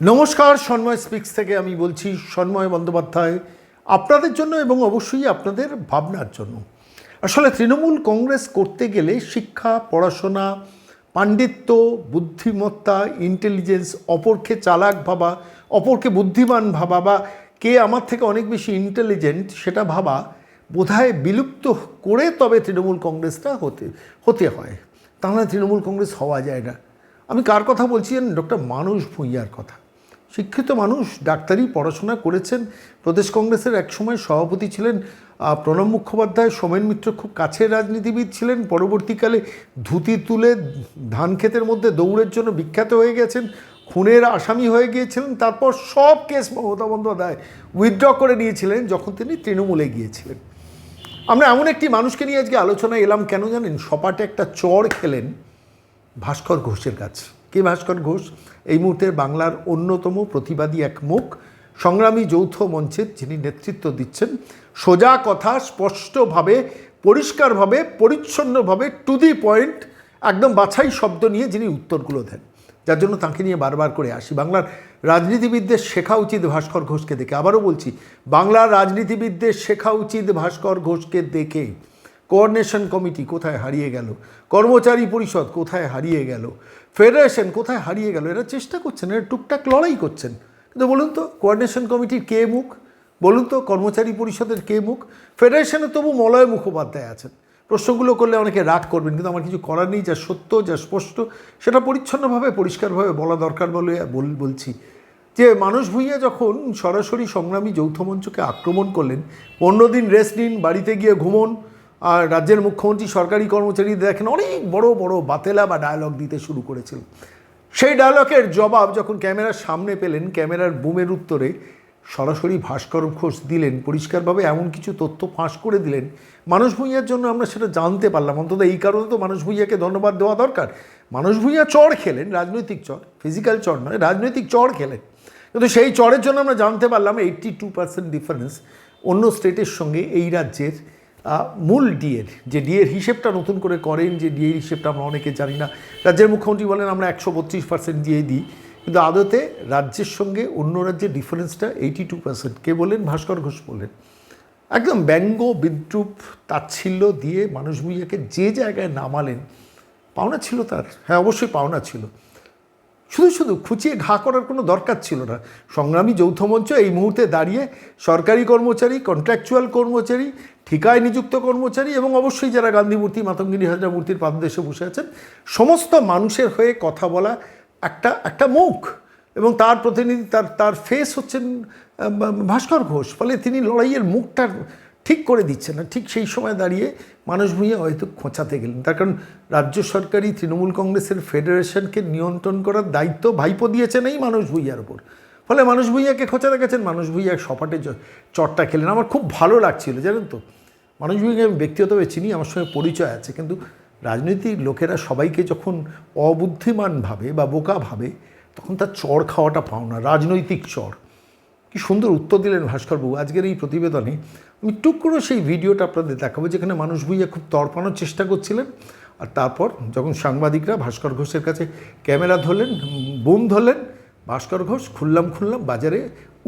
নমস্কার, সন্ময় স্পিক্স থেকে আমি বলছি সন্ময় বন্দ্যোপাধ্যায়, আপনাদের জন্য এবং অবশ্যই আপনাদের ভাবনার জন্য। আসলে তৃণমূল কংগ্রেস করতে গেলে শিক্ষা, পড়াশোনা, পাণ্ডিত্য, বুদ্ধিমত্তা ইন্টেলিজেন্স অপরকে চালাক ভাবা, অপরকে বুদ্ধিমান ভাবা বা কে আমার থেকে অনেক বেশি ইন্টেলিজেন্ট সেটা ভাবা বোধহয় বিলুপ্ত করে তবে তৃণমূল কংগ্রেসটা হতে হতে হয়। তাহলে তৃণমূল কংগ্রেস হওয়া যায় না। আমি কার কথা বলছি ডক্টর মানুষ ভূঁইয়ার কথা। শিক্ষিত মানুষ ডাক্তারি পড়াশোনা করেছেন। প্রদেশ কংগ্রেসের একসময় সভাপতি ছিলেন প্রণব মুখোপাধ্যায়, সোমেন মিত্র খুব কাছের রাজনীতিবিদ ছিলেন। পরবর্তীকালে ধুতি তুলে ধান ক্ষেতের মধ্যে দৌড়ের জন্য বিখ্যাত হয়ে গেছেন। খুনের আসামি হয়ে গিয়েছিলেন। তারপর সব কেস মমতা বন্দ্যোপাধ্যায় উইথড্র করে নিয়েছিলেন যখন তিনি তৃণমূলে গিয়েছিলেন। আমরা এমন একটি মানুষকে নিয়ে আজকে আলোচনায় এলাম কেন জানেন? সপাটে একটা চর খেলেন ভাস্কর ঘোষের কাছে। কে ভাস্কর ঘোষ? এই মুহূর্তে বাংলার অন্যতম প্রতিবাদী এক মুখ, সংগ্রামী যৌথ মঞ্চের যিনি নেতৃত্ব দিচ্ছেন, সোজা কথা, স্পষ্টভাবে, পরিষ্কারভাবে, পরিচ্ছন্নভাবে টু দি পয়েন্ট একদম বাছাই শব্দ নিয়ে যিনি উত্তরগুলো দেন। যার জন্য তাঁকে নিয়ে বারবার করে আসি। বাংলার রাজনীতিবিদদের শেখা উচিত ভাস্কর ঘোষকে দেখে। আবারও বলছি, বাংলার রাজনীতিবিদদের শেখা উচিত ভাস্কর ঘোষকে দেখে। কোঅর্ডিনেশন কমিটি কোথায় হারিয়ে গেল? কর্মচারী পরিষদ কোথায় হারিয়ে গেল? ফেডারেশন কোথায় হারিয়ে গেল? এরা চেষ্টা করছেন, এরা টুকটাক লড়াই করছেন। কিন্তু বলুন তো কোঅর্ডিনেশন কমিটির কে মুখ? বলুন তো, কর্মচারী পরিষদের কে মুখ? ফেডারেশনে তবু মলয় মুখোপাধ্যায় আছেন। প্রশ্নগুলো করলে অনেকে রাগ করবেন, কিন্তু আমার কিছু করার নেই, যা সত্য, যা স্পষ্ট, সেটা পরিচ্ছন্নভাবে, পরিষ্কারভাবে বলা দরকার বলে, বলছি। যে মানুষ ভূঁইয়া যখন সরাসরি সংগ্রামী যৌথ মঞ্চকে আক্রমণ করলেন, পনেরো দিন রেস্ট নিন, বাড়িতে গিয়ে ঘুমন আর রাজ্যের মুখ্যমন্ত্রী সরকারি কর্মচারী দেখেন অনেক বড় বড় বাতেলা বা ডায়লগ দিতে শুরু করেছিল। সেই ডায়লগের জবাব যখন ক্যামেরার সামনে পেলেন, ক্যামেরার বুমের উত্তরে সরাসরি ভাস্কর ঘোষ দিলেন, পরিষ্কারভাবে এমন কিছু তথ্য ফাঁস করে দিলেন। মানুষ ভূঁইয়ার জন্য আমরা সেটা জানতে পারলাম, অন্তত এই কারণে তো মানুষ ভূঁইয়াকে ধন্যবাদ দেওয়া দরকার। মানুষ ভূঁইয়া চড় খেলেন, রাজনৈতিক চড় ফিজিক্যাল চড় নয়, রাজনৈতিক চড় খেলেন। কিন্তু সেই চড়ের জন্য আমরা জানতে পারলাম এইট্টি টু পার্সেন্ট ডিফারেন্স অন্য স্টেটের সঙ্গে এই রাজ্যের মূল ডিএর যে ডিএর হিসেবটা নতুন করে করেন, যে ডিএর হিসেবটা আমরা অনেকে জানি না। রাজ্যের মুখ্যমন্ত্রী বলেন, আমরা একশো বত্রিশ পার্সেন্ট দিয়ে দিই। কিন্তু আদতে রাজ্যের সঙ্গে অন্য রাজ্যের ডিফারেন্সটা এইটি টু পার্সেন্ট কে বলেন? ভাস্কর ঘোষ বললেন একদম ব্যঙ্গ, বিদ্রুপ, তাচ্ছিল্য দিয়ে মানুষ ভূঁইয়াকে যে জায়গায় নামালেন, পাওনা ছিল তার। হ্যাঁ অবশ্যই পাওনা ছিল। শুধু শুধু খুঁচিয়ে ঘা করার কোনো দরকার ছিল না। সংগ্রামী যৌথ মঞ্চ এই মুহূর্তে দাঁড়িয়ে সরকারি কর্মচারী কন্ট্রাকচুয়াল কর্মচারী, ঠিকায় নিযুক্ত কর্মচারী এবং অবশ্যই যারা গান্ধী মূর্তি, মাতঙ্গিনী, হাজরা মূর্তির পাদদেশে বসে আছেন, সমস্ত মানুষের হয়ে কথা বলা একটা একটা মুখ। এবং তার প্রতিনিধি, তার তার ফেস হচ্ছেন ভাস্কর ঘোষ। ফলে তিনি লড়াইয়ের মুখটা ঠিক করে দিচ্ছে না, ঠিক সেই সময় দাঁড়িয়ে মানুষ ভূঁইয়া হয়তো খোঁচাতে গেলেন। তার কারণ রাজ্য সরকারি তৃণমূল কংগ্রেসের ফেডারেশনকে নিয়ন্ত্রণ করার দায়িত্ব ভাইপো দিয়েছেন এই মানুষ ভূঁইয়ার ওপর ফলে মানুষ ভূঁইয়াকে খোঁচাতে গেছেন মানুষ ভূঁইয়া সপাটে চটটা খেলেন। আমার খুব ভালো লাগছিল, জানেন তো? মানুষ ভূঁইয়াকে আমি ব্যক্তিগতভাবে চিনি, আমার সঙ্গে পরিচয় আছে, কিন্তু রাজনৈতিক লোকেরা সবাইকে যখন অবুদ্ধিমান ভাবে বা বোকা ভাবে, তখন তার চড় খাওয়াটা পাও না রাজনৈতিক চড়। কি সুন্দর উত্তর দিলেন ভাস্করবাবু আজকের এই প্রতিবেদনে আমি টুকরো সেই ভিডিওটা আপনাদের দেখাবো, যেখানে মানুষ ভুইয়া খুব তর্পানোর চেষ্টা করছিলেন। আর তারপর যখন সাংবাদিকরা ভাস্কর ঘোষের কাছে ক্যামেরা ধরলেন, বুম ধরলেন, ভাস্কর ঘোষ খুললাম খুললাম বাজারে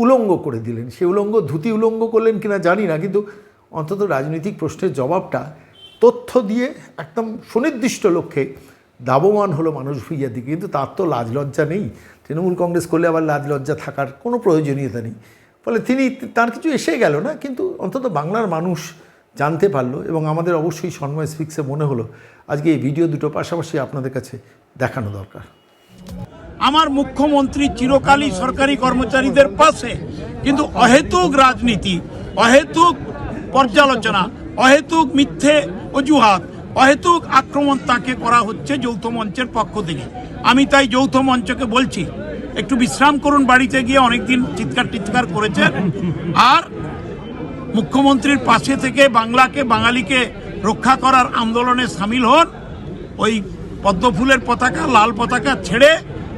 উলঙ্গ করে দিলেন। সেই উলঙ্গ, ধুতি উলঙ্গ করলেন কিনা জানি না, কিন্তু অন্তত রাজনৈতিক প্রশ্নের জবাবটা তথ্য দিয়ে একদম সুনির্দিষ্ট লক্ষ্যে দাবমান হলো মানুষ ভুইয়ার দিকে। কিন্তু তার তো লাজ লজ্জা নেই। তৃণমূল কংগ্রেস করলে আবার লাজ লজ্জা থাকার কোনো প্রয়োজনীয়তা নেই। ফলে তিনি তার কিছু এসে গেল না, কিন্তু অন্তত বাংলার মানুষ জানতে পারল এবং আমাদের অবশ্যই সন্ময় স্পিক্সে মনে হলো, আজকে এই ভিডিও দুটো পাশাপাশি আপনাদের কাছে দেখানো দরকার। আমার মুখ্যমন্ত্রী চিরকালই সরকারি কর্মচারীদের পাশে, কিন্তু অহেতুক রাজনীতি, অহেতুক পর্যালোচনা, অহেতুক মিথ্যে অজুহাত, অহেতুক আক্রমণ তাকে করা হচ্ছে যৌথ মঞ্চের পক্ষ থেকে। আমি তাই যৌথ মঞ্চকে বলছি একটু বিশ্রাম করুন বাড়িতে গিয়ে, অনেকদিন চিৎকার টিৎকার করেছেন আর মুখ্যমন্ত্রীর পাশে থেকে বাংলাকে, বাঙালিকে রক্ষা করার আন্দোলনে সামিল হন। ওই পদ্মফুলের পতাকা, লাল পতাকা ছেড়ে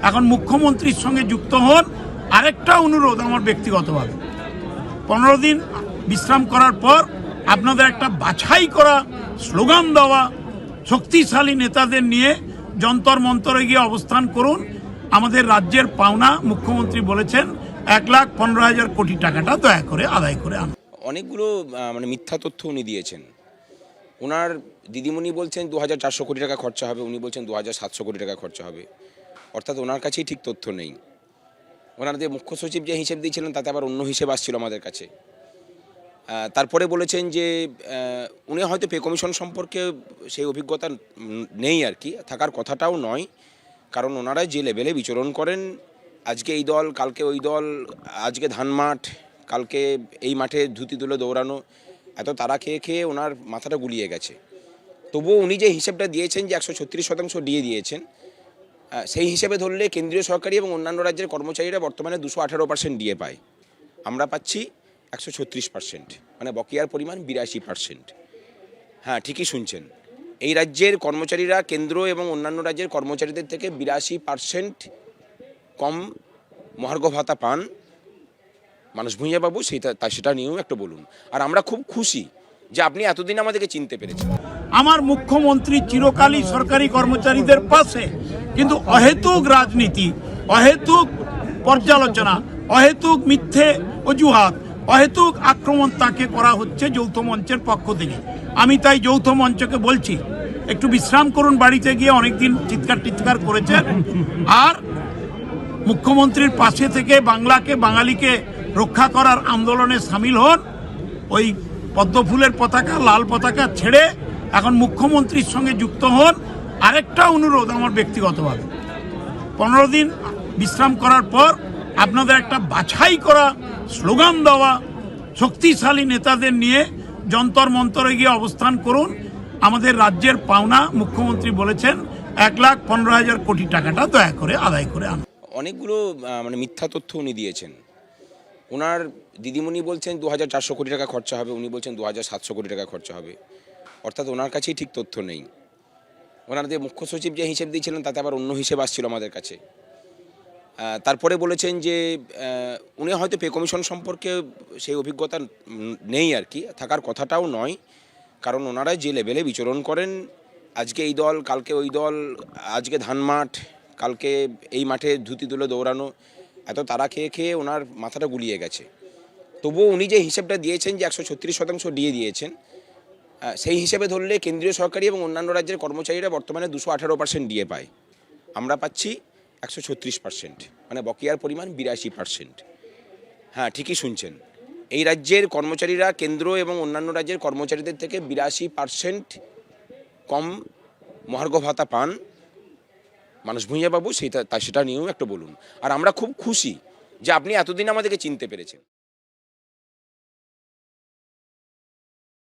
এখন মুখ্যমন্ত্রীর সঙ্গে যুক্ত হন। আরেকটা অনুরোধ আমার ব্যক্তিগতভাবে। পনেরো দিন বিশ্রাম করার পর আপনাদের একটা বাছাই করা স্লোগান দেওয়া, শক্তিশালী নেতাদের নিয়ে যন্তর মন্তরে গিয়ে অবস্থান করুন। আমাদের রাজ্যের পাওনা মুখ্যমন্ত্রী বলেছেন, এক লাখ পনেরো হাজার কোটি টাকাটা দয়া করে আদায় করে আন অনেকগুলো মানে মিথ্যা তথ্য উনি দিয়েছেন। ওনার দিদিমণি বলছেন দু হাজার চারশো কোটি টাকা খরচা হবে, উনি বলছেন দু হাজার সাতশো কোটি টাকা খরচা হবে। অর্থাৎ ওনার কাছেই ঠিক তথ্য নেই। ওনার যে মুখ্য সচিব যে হিসেব দিয়েছিলেন, তাতে আবার অন্য হিসেব আসছিল আমাদের কাছে। তারপরে বলেছেন যে উনি হয়তো পে কমিশন সম্পর্কে সেই অভিজ্ঞতা নেই আর কি, থাকার কথাটাও নয়। কারণ ওনারা যে লেভেলে বিচরণ করেন, আজকে এই দল, কালকে ওই দল, আজকে ধান মাঠ, কালকে এই মাঠে ধুতি তুলে দৌড়ানো, এত তারা খেয়ে খেয়ে ওনার মাথাটা গুলিয়ে গেছে। তবুও উনি যে হিসেবটা দিয়েছেন যে একশো ছত্রিশ শতাংশ দিয়ে দিয়েছেন সেই হিসেবে ধরলে কেন্দ্রীয় সরকারি এবং অন্যান্য রাজ্যের কর্মচারীরা বর্তমানে দুশো আঠারো পার্সেন্ট দিয়ে পায়। আমরা পাচ্ছি একশো ছত্রিশ পার্সেন্ট মানে বকেয়ার পরিমাণ বিরাশি পার্সেন্ট হ্যাঁ ঠিকই শুনছেন। এই রাজ্যের কর্মচারীরা, কেন্দ্র এবং অন্যান্য রাজ্যের কর্মচারীদের থেকে বিরাশি পার্সেন্ট কম মহার্ঘ ভাতা পান মানুষ ভূঁইয়াবাবু। সেটা তা সেটা নিয়েও একটু বলুন। আর আমরা খুব খুশি যে আপনি এতদিন আমাদেরকে চিনতে পেরেছেন। আমার মুখ্যমন্ত্রী চিরকালই সরকারি কর্মচারীদের পাশে, কিন্তু অহেতুক রাজনীতি, অহেতুক পর্যালোচনা, অহেতুক মিথ্যে অজুহাত, অহেতুক আক্রমণ তাকে করা হচ্ছে যৌথ মঞ্চের পক্ষ থেকে। আমি তাই যৌথ মঞ্চকে বলছি, একটু বিশ্রাম করুন বাড়িতে গিয়ে, অনেকদিন চিৎকার টিৎকার করেছেন। আর মুখ্যমন্ত্রীর পাশে থেকে বাংলাকে, বাঙালিকে রক্ষা করার আন্দোলনে সামিল হন। ওই পদ্মফুলের পতাকা, লাল পতাকা ছেড়ে এখন মুখ্যমন্ত্রীর সঙ্গে যুক্ত হন। আরেকটা অনুরোধ আমার ব্যক্তিগতভাবে। পনেরো দিন বিশ্রাম করার পর আপনাদের একটা বাছাই করা স্লোগান দেওয়া শক্তিশালী নেতাদের নিয়ে যন্তর মন্তরে গিয়ে অবস্থান করুন। আমাদের রাজ্যের পাওনা মুখ্যমন্ত্রী বলেছেন, এক লাখ পনেরো হাজার কোটি টাকাটা দয়া করে আদায় করে আনুন। অনেকগুলো মানে মিথ্যা তথ্য উনি দিয়েছেন। ওনার দিদিমণি বলছেন দু হাজার চারশো কোটি টাকা খরচা হবে, উনি বলছেন দু হাজার সাতশো কোটি টাকা খরচা হবে। অর্থাৎ ওনার কাছেই ঠিক তথ্য নেই। ওনার যে মুখ্য সচিব যে হিসেব দিয়েছিলেন, তাতে আবার অন্য হিসেব আসছিল আমাদের কাছে। তারপরে বলেছেন যে উনি হয়তো পে কমিশন সম্পর্কে সেই অভিজ্ঞতা নেই আর কি, থাকার কথাটাও নয়। কারণ ওনারা যে লেভেলে বিচরণ করেন, আজকে এই দল, কালকে ওই দল, আজকে ধান মাঠ, কালকে এই মাঠে ধুতি তুলে দৌড়ানো, এত তারা খেয়ে খেয়ে ওনার মাথাটা গুলিয়ে গেছে। তবুও উনি যে হিসেবটা দিয়েছেন যে একশো ছত্রিশ শতাংশ দিয়ে দিয়েছেন সেই হিসেবে ধরলে কেন্দ্রীয় সরকারি এবং অন্যান্য রাজ্যের কর্মচারীরা বর্তমানে দুশো আঠারো পার্সেন্ট দিয়ে পায়। আমরা পাচ্ছি একশো ছত্রিশ পার্সেন্ট মানে বকেয়ার পরিমাণ বিরাশি পার্সেন্ট হ্যাঁ ঠিকই শুনছেন। এই রাজ্যের কর্মচারীরা কেন্দ্র এবং অন্যান্য রাজ্যের কর্মচারীদের থেকে বিরাশি পার্সেন্ট কম মহার্ঘ ভাতা পান মানুষ ভূঁইয়াবাবু, সেটা তা সেটা নিয়েও একটু বলুন। আর আমরা খুব খুশি যে আপনি এতদিন আমাদেরকে চিনতে পেরেছেন।